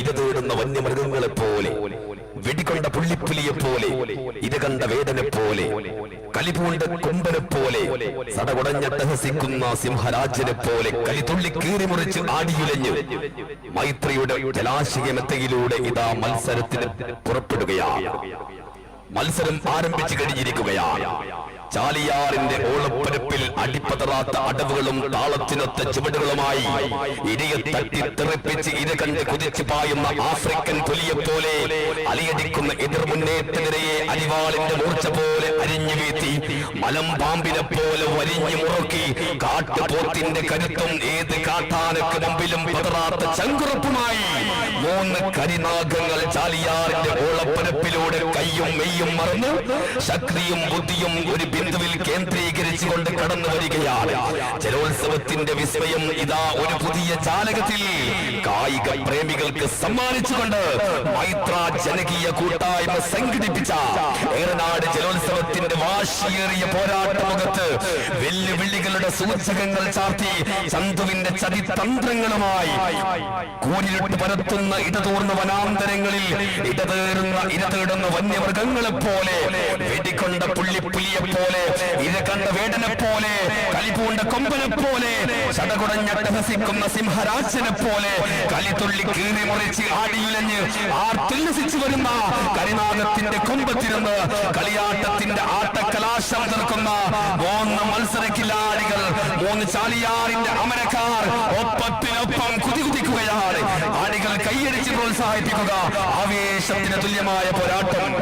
ഇര തേടുന്ന വന്യമൃഗങ്ങളെ പോലെ വെടികൊണ്ട പുള്ളിപ്പുലിയെ പോലെ ഇത് കണ്ട വേദനെ പോലെ കലിപൂണ്ട കുമ്പനെ പോലെ സടകുടഞ്ഞട്ടഹസിക്കുന്ന സിംഹരാജനെ പോലെ കലിതുള്ളി കീറിമുറിച്ച് ആടിയുലഞ്ഞ് മൈത്രിയുടെ ജലാശയമെത്തയിലൂടെ ഇതാ മത്സരത്തിന് പുറപ്പെടുകയാണ്. മത്സരം ആരംഭിച്ചു കഴിഞ്ഞിരിക്കുകയാണ്. ചാലിയാറിന്റെ ഓളപ്പരപ്പിൽ അടിപ്പതറാത്ത അടവുകളും താളത്തിനൊത്ത ചുവടുകളുമായി ഇരയെ തട്ടി തെറിപ്പിച്ച് കുതിച്ചു പായുന്ന ആഫ്രിക്കൻ പുലിയെ പോലെ അരിവാളിന്റെ മൂർച്ച പോലെ അരിഞ്ഞു വീഴ്ത്തി മലമ്പാമ്പിനെ പോലെ വലിഞ്ഞു മുറുക്കി കാട്ടുപോത്തിന്റെ കരുത്തും ഏത് കാട്ടാനക്ക് മുമ്പിലും പതറാത്ത ചങ്കുറപ്പുമായി മൂന്ന് കരിനാഗങ്ങൾ ചാലിയാറിന്റെ ഓളപ്പരപ്പിലൂടെ കയ്യും മെയ്യും മറന്ന് ശക്തിയും ബുദ്ധിയും ഒരു ബിന്ദുവിൽ കേന്ദ്രീകരിച്ചുകൊണ്ട് കടന്നു വരികയാണ്. ജലോത്സവത്തിന്റെ വിസ്മയം ഇതാ ഒരു പുതിയ ചാലകത്തിൽ. കായിക പ്രേമികൾക്ക് സമ്മാനിച്ചുകൊണ്ട് മൈത്ര ജനകീയ കൂട്ടായ്മ സംഘടിപ്പിച്ച ഏറനാട് ജലോത്സവത്തിന്റെ വാശിയേറിയ പോരാട്ടമുഖത്ത് വെല്ലുവിളികളുടെ സൂചകങ്ങൾ ചാർത്തി ചന്തുവിന്റെ ചതിതന്ത്രങ്ങളുമായി കൂരിരുട്ട് പരത്തുന്ന ഇടതൂർന്ന വനാന്തരങ്ങളിൽ ഇടതേറുന്ന ഇരതേടുന്ന വന്യമൃഗങ്ങളെ പോലെ വെടിക്കൊണ്ട പുള്ളിപ്പുലിയെ പോലെ ഇര കണ്ട വേടനെ പോലെ കലിപൂണ്ട കൊമ്പനെ പോലെ ചടകുടഞ്ഞട്ടഹസിക്കുന്ന സിംഹരാജനെ പോലെ കലിതുള്ളി കീറി മുറിച്ച് ആടിയുലഞ്ഞ് ആർത്തുല്ലസിച്ചു വരുന്ന കരിനാഗത്തിന്റെ കുമ്പത്തിരുന്ന് കളിയാട്ടത്തിന്റെ ആട്ടക്കലാശം നിൽക്കുന്ന മൂന്ന് മത്സര കില്ലാടികൾ മൂന്ന് ചാലിയാറിന്റെ അമരക്കാർ ഒപ്പത്തിനൊപ്പം കുതികുതിക്കുകയാണ്. ആടികൾ കൈയടിച്ച് പ്രോത്സാഹിപ്പിക്കുക. ആവേശത്തിന് തുല്യമായ പോരാട്ടം.